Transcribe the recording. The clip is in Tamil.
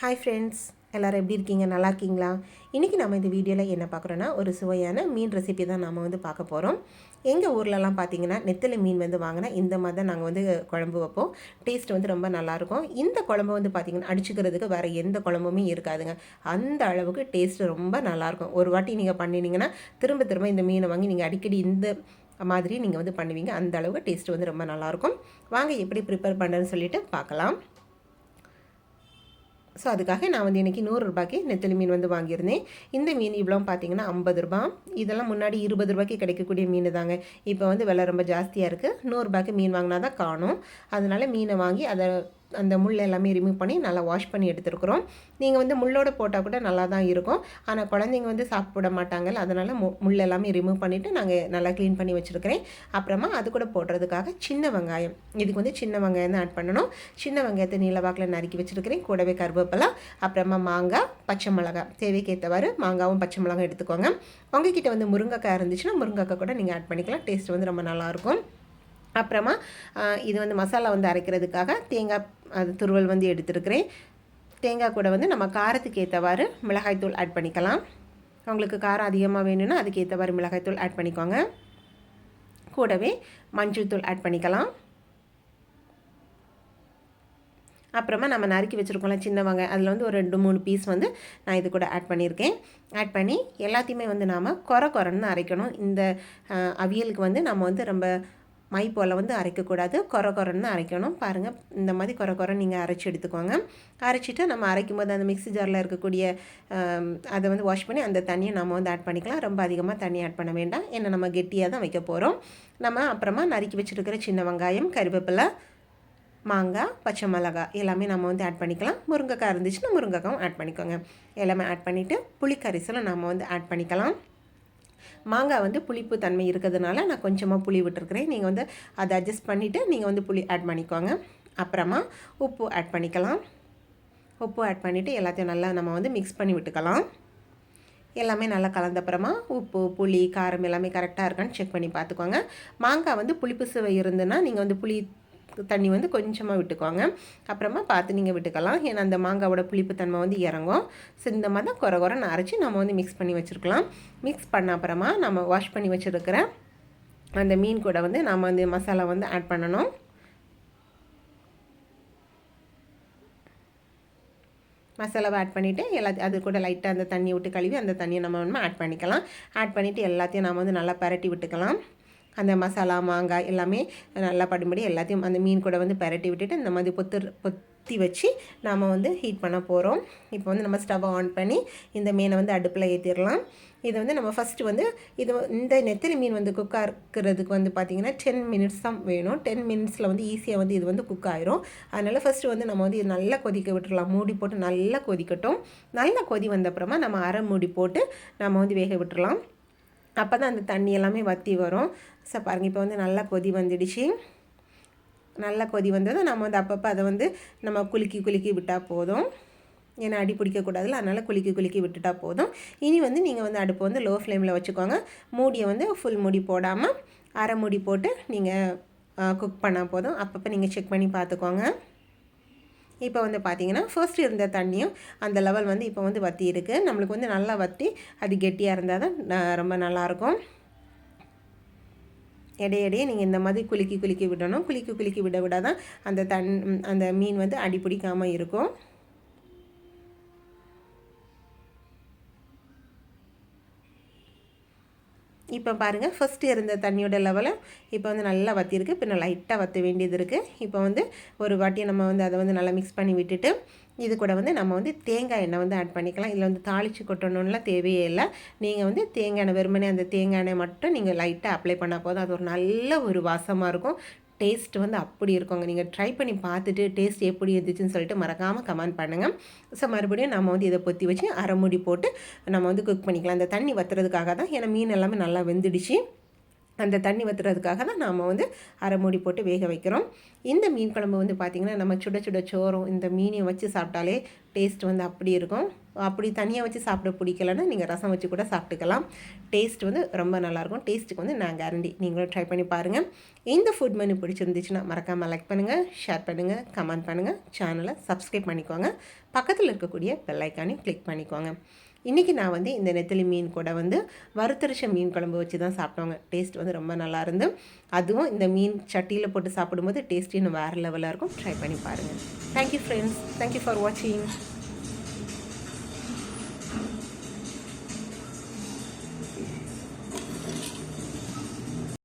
ஹாய் ஃப்ரெண்ட்ஸ் எல்லோரும் எப்படி இருக்கீங்க? நல்லா இருக்கீங்களா? இன்றைக்கி நம்ம இந்த வீடியோவில் என்ன பார்க்குறோன்னா ஒரு சுவையான மீன் ரெசிபி தான் நம்ம வந்து பார்க்க போகிறோம் எங்கள் ஊர்லலாம் பார்த்தீங்கன்னா நெத்தலை மீன் வந்து வாங்கினா இந்த மாதிரி தான் நாங்கள் வந்து குழம்பு வைப்போம். டேஸ்ட் வந்து ரொம்ப நல்லாயிருக்கும். இந்த குழம்பு வந்து பார்த்திங்கன்னா அடிச்சுக்கிறதுக்கு வேறு எந்த குழம்புமே இருக்காதுங்க. அந்த அளவுக்கு டேஸ்ட் ரொம்ப நல்லாயிருக்கும். ஒரு வாட்டி நீங்கள் பண்ணினீங்கன்னா திரும்ப திரும்ப இந்த மீனை வாங்கி நீங்கள் அடிக்கடி இந்த மாதிரி நீங்கள் வந்து பண்ணுவீங்க. அந்த அளவுக்கு டேஸ்ட் வந்து ரொம்ப நல்லாயிருக்கும். வாங்க எப்படி ப்ரிப்பேர் பண்ணுறேன்னு சொல்லிட்டு பார்க்கலாம். ஸோ அதுக்காக நான் வந்து இன்றைக்கி நூறுரூபாய்க்கு நெத்தலி மீன் வந்து வாங்கியிருந்தேன். இந்த மீன் இவ்வளோ பார்த்தீங்கன்னா ஐம்பது ரூபா. இதெல்லாம் முன்னாடி இருபது ரூபாய்க்கு கிடைக்கக்கூடிய மீன் தாங்க. இப்போ வந்து விலை ரொம்ப ஜாஸ்தியாக இருக்குது நூறுரூபாய்க்கு மீன் வாங்கினா தான் காணும். அதனால் மீனை வாங்கி அதை அந்த முள் எல்லாமே ரிமூவ் பண்ணி நல்லா வாஷ் பண்ணி எடுத்துருக்குறோம். நீங்கள் வந்து முள்ளோட போட்டால் கூட நல்லா தான் இருக்கும். ஆனால் குழந்தைங்க வந்து சாப்பிட மாட்டாங்கல்ல அதனால் மு முள் எல்லாமே ரிமூவ் பண்ணிவிட்டு நாங்கள் நல்லா க்ளீன் பண்ணி வச்சுருக்கிறேன். அப்புறமா அது கூட போடுறதுக்காக சின்ன வெங்காயம். இதுக்கு வந்து சின்ன வெங்காயம் தான் ஆட் பண்ணணும். சின்ன வெங்காயத்தை நீளவாக்கில் நறுக்கி வச்சுருக்கிறேன். கூடவே கருவேப்பிலை அப்புறமா மாங்காய் பச்சை மிளகாய். தேவைக்கேற்றவாறு மாங்காவும் பச்சை மிளகாய் எடுத்துக்கோங்க. உங்ககிட்ட வந்து முருங்கைக்காய் இருந்துச்சுன்னா முருங்கைக்காய் கூட நீங்கள் ஆட் பண்ணிக்கலாம். டேஸ்ட் வந்து ரொம்ப நல்லாயிருக்கும் அப்புறமா இது வந்து மசாலா வந்து அரைக்கிறதுக்காக தேங்காய் அது துருவல் வந்து எடுத்துருக்கிறேன். தேங்காய் கூட வந்து நம்ம காரத்துக்கு ஏற்றவாறு மிளகாய்த்தூள் ஆட் பண்ணிக்கலாம். உங்களுக்கு காரம் அதிகமாக வேணும்னா அதுக்கு ஏற்றவாறு மிளகாய்த்தூள் ஆட் பண்ணிக்கோங்க. கூடவே மஞ்சள் தூள் ஆட் பண்ணிக்கலாம். அப்புறமா நம்ம நறுக்கி வச்சுருக்கோம்ல சின்ன வெங்காயம் அதில் வந்து ஒரு ரெண்டு மூணு பீஸ் வந்து நான் இது கூட ஆட் பண்ணியிருக்கேன். ஆட் பண்ணி எல்லாத்தையுமே வந்து நாம் குறை குறைன்னு அரைக்கணும். இந்த அவியலுக்கு வந்து நம்ம வந்து ரொம்ப மை போல் வந்து அரைக்கக்கூடாது. கொர கொரன்னு அரைக்கணும். பாருங்கள் இந்த மாதிரி கொர குறை நீங்கள் அரைச்சி எடுத்துக்கோங்க. அரைச்சிட்டு நம்ம அரைக்கும் போது அந்த மிக்ஸி ஜாரில் இருக்கக்கூடிய அதை வந்து வாஷ் பண்ணி அந்த தண்ணியை நம்ம வந்து ஆட் பண்ணிக்கலாம். ரொம்ப அதிகமாக தண்ணி ஆட் பண்ண வேண்டாம். ஏன்னா நம்ம கெட்டியாக தான் வைக்க போகிறோம் நம்ம அப்புறமா நறுக்கி வச்சுருக்கிற சின்ன வெங்காயம் கருவேப்பிலை மாங்காய் பச்சை மிளகாய் எல்லாமே நம்ம வந்து ஆட் பண்ணிக்கலாம். முருங்கைக்காய் இருந்துச்சுன்னா முருங்கைக்காயும் ஆட் பண்ணிக்கோங்க. எல்லாமே ஆட் பண்ணிவிட்டு புளிக்கரிசலும் நம்ம வந்து ஆட் பண்ணிக்கலாம். மாங்காய் வந்து புளிப்பு தன்மை இருக்கிறதுனால நான் கொஞ்சமாக புளி விட்டுருக்குறேன். நீங்கள் வந்து அதை அட்ஜஸ்ட் பண்ணிவிட்டு நீங்கள் வந்து புளி ஆட் பண்ணிக்கோங்க. அப்புறமா உப்பு ஆட் பண்ணிக்கலாம். உப்பு ஆட் பண்ணிவிட்டு எல்லாத்தையும் நல்லா நம்ம வந்து மிக்ஸ் பண்ணி விட்டுக்கலாம். எல்லாமே நல்லா கலந்தப்புறமா உப்பு புளி காரம் எல்லாமே கரெக்டாக இருக்கான்னு செக் பண்ணி பார்த்துக்கோங்க. மாங்காய் வந்து புளிப்பு சுவை இருந்துன்னா நீங்கள் வந்து புளி தண்ணி வந்து கொஞ்சமாக விட்டுக்கோங்க. அப்புறமா பார்த்து நீங்கள் விட்டுக்கலாம். ஏன்னா அந்த மாங்காவோட புளிப்பு தன்மை வந்து இறங்கும். ஸோ இந்த மாதிரி தான் குறை குறை அரைச்சி நம்ம வந்து மிக்ஸ் பண்ணி வச்சுருக்கலாம். மிக்ஸ் பண்ண அப்புறமா நம்ம வாஷ் பண்ணி வச்சுருக்கிற அந்த மீன் கூட வந்து நம்ம வந்து மசாலா வந்து ஆட் பண்ணணும். மசாலாவை ஆட் பண்ணிவிட்டு எல்லாத்தையும் அது கூட லைட்டாக அந்த தண்ணியை விட்டு கழுவி அந்த தண்ணியை நம்ம வந்து ஆட் பண்ணிக்கலாம். ஆட் பண்ணிவிட்டு எல்லாத்தையும் நம்ம வந்து நல்லா பரட்டி விட்டுக்கலாம். அந்த மசாலா மாங்காய் எல்லாமே நல்லா படும்படி எல்லாத்தையும் அந்த மீன் கூட வந்து பரட்டி விட்டுட்டு இந்த மாதிரி பொத்து பொத்தி வச்சு நாம் வந்து ஹீட் பண்ண போகிறோம் இப்போ வந்து நம்ம ஸ்டவ் ஆன் பண்ணி இந்த மீனை வந்து அடுப்பில் ஏற்றிடலாம் இது வந்து நம்ம ஃபஸ்ட்டு வந்து இது இந்த நெத்திரி மீன் வந்து குக் ஆகிறதுக்கு வந்து பார்த்திங்கன்னா டென் மினிட்ஸ் தான் வேணும். டென் மினிட்ஸில் வந்து ஈஸியாக வந்து இது வந்து குக் ஆயிரும். அதனால் ஃபஸ்ட்டு வந்து நம்ம வந்து இது நல்லா கொதிக்க விட்டுடலாம் மூடி போட்டு நல்லா கொதிக்கட்டும். நல்லா கொதி வந்தப்புறமா நம்ம அரை மூடி போட்டு நம்ம வந்து வேக விட்டுடலாம் அப்போ தான் அந்த தண்ணி எல்லாமே வற்றி வரும். ஸோ பாருங்கள் இப்போ வந்து நல்லா கொதி வந்துடுச்சு. நல்லா கொதி வந்ததும் நம்ம வந்து அப்பப்போ அதை வந்து நம்ம குலுக்கி குலுக்கி விட்டால் போதும். ஏன்னா அடி பிடிக்கக்கூடாதுல அதனால் குலுக்கி குலுக்கி விட்டுட்டா போதும். இனி வந்து நீங்கள் வந்து அடுப்பு வந்து லோ ஃப்ளேமில் வச்சுக்கோங்க. மூடியை வந்து ஃபுல் மூடி போடாமல் அரை மூடி போட்டு நீங்கள் குக் பண்ணால் போதும். அப்பப்போ நீங்கள் செக் பண்ணி பார்த்துக்கோங்க. இப்போ வந்து பார்த்திங்கன்னா ஃபர்ஸ்ட் இருந்த தண்ணியும் அந்த லெவல் வந்து இப்போ வந்து வற்றி இருக்குது நம்மளுக்கு வந்து நல்லா வற்றி அது கெட்டியாக இருந்தால் தான் ரொம்ப நல்லாயிருக்கும் இடையிடையே நீங்கள் இந்த மாதிரி குலுக்கி குலுக்கி விடணும். குலுக்கி குலுக்கி விட விட தான் அந்த தன் அந்த மீன் வந்து அடி பிடிக்காமல் இருக்கும். இப்போ பாருங்கள் ஃபஸ்ட்டு இருந்த தண்ணியோட லெவலை இப்போ வந்து நல்லா வற்றிருக்கு இப்போ லைட்டாக வற்ற வேண்டியது இருக்குது இப்போ வந்து ஒரு வாட்டியை நம்ம வந்து அதை வந்து நல்லா மிக்ஸ் பண்ணி விட்டுட்டு இது கூட வந்து நம்ம வந்து தேங்காய் எண்ணெய் வந்து ஆட் பண்ணிக்கலாம். இதில் வந்து தாளித்து கொட்டணும்லாம் தேவையே இல்லை. நீங்கள் வந்து தேங்காய் எண்ணெய் வெறுமனே அந்த தேங்காய் எண்ணெய் மட்டும் நீங்கள் லைட்டாக அப்ளை பண்ணால் போதும். அது ஒரு நல்ல ஒரு வாசமாக இருக்கும். டேஸ்ட் வந்து அப்படி இருக்குங்க. நீங்கள் ட்ரை பண்ணி பார்த்துட்டு டேஸ்ட் எப்படி இருந்துச்சுன்னு சொல்லிட்டு மறக்காமல் கமெண்ட் பண்ணுங்கள் ஸோ மறுபடியும் நம்ம வந்து இதை பொத்தி வச்சு அரை போட்டு நம்ம வந்து குக் பண்ணிக்கலாம். அந்த தண்ணி வத்துறதுக்காக தான் ஏன்னா மீன் எல்லாமே நல்லா வெந்துடுச்சு. அந்த தண்ணி வத்துறதுக்காக தான் நாம் வந்து அரை மூடி போட்டு வேக வைக்கிறோம். இந்த மீன் குழம்பு வந்து பார்த்திங்கன்னா நம்ம சுட சுட சோறும் இந்த மீனையும் வச்சு சாப்பிட்டாலே டேஸ்ட் வந்து அப்படி இருக்கும். அப்படி தனியாக வச்சு சாப்பிட பிடிக்கலன்னா நீங்கள் ரசம் வச்சு கூட சாப்பிட்டுக்கலாம். டேஸ்ட் வந்து ரொம்ப நல்லாயிருக்கும். டேஸ்ட்டுக்கு வந்து நான் கேரண்டி நீங்களும் ட்ரை பண்ணி பாருங்கள் இந்த ஃபுட் மெனு பிடிச்சிருந்துச்சுன்னா மறக்காமல் லைக் பண்ணுங்கள் ஷேர் பண்ணுங்கள் கமெண்ட் பண்ணுங்கள் சேனலை சப்ஸ்கிரைப் பண்ணிக்கோங்க. பக்கத்தில் இருக்கக்கூடிய பெல்லைக்கானையும் கிளிக் பண்ணிக்கோங்க. இன்றைக்கி நான் வந்து இந்த நெத்திலி மீன் கூட வந்து வறுத்தரிச்ச மீன் குழம்பு வச்சு தான் சாப்பிட்டோங்க டேஸ்ட் வந்து ரொம்ப நல்லா இருந்து அதுவும் இந்த மீன் சட்டியில் போட்டு சாப்பிடும்போது டேஸ்ட் இன்னும் வேறு லெவலாக இருக்கும். ட்ரை பண்ணி பாருங்கள் தேங்க்யூ ஃப்ரெண்ட்ஸ் தேங்க்யூ ஃபார் வாட்சிங்